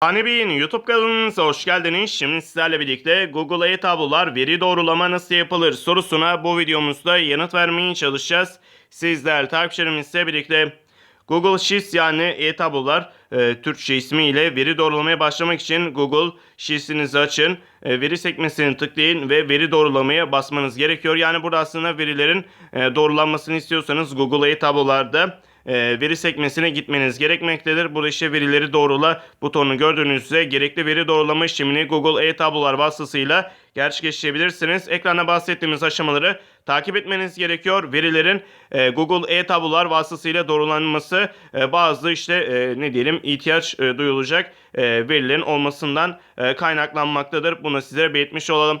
Hani Bey'in YouTube kanalınıza hoş geldiniz. Şimdi sizlerle birlikte Google e-tablolar veri doğrulama nasıl yapılır sorusuna bu videomuzda yanıt vermeye çalışacağız. Sizler takipçilerimizle birlikte Google Sheets yani e-tablolar e, Türkçe ismiyle veri doğrulamaya başlamak için Google Sheets'inizi açın. E, veri sekmesini tıklayın ve veri doğrulamaya basmanız gerekiyor. Yani burada aslında verilerin e, doğrulanmasını istiyorsanız Google e-tablolarda e, veri sekmesine gitmeniz gerekmektedir. Burada işte verileri doğrula butonunu gördüğünüzde gerekli veri doğrulama işlemini Google e-tablolar vasıtasıyla gerçekleştirebilirsiniz. Ekranda bahsettiğimiz aşamaları takip etmeniz gerekiyor. Verilerin e, Google e-tablolar vasıtasıyla doğrulanması e, bazı işte e, ne diyelim ihtiyaç e, duyulacak e, verilerin olmasından e, kaynaklanmaktadır. Bunu size belirtmiş olalım.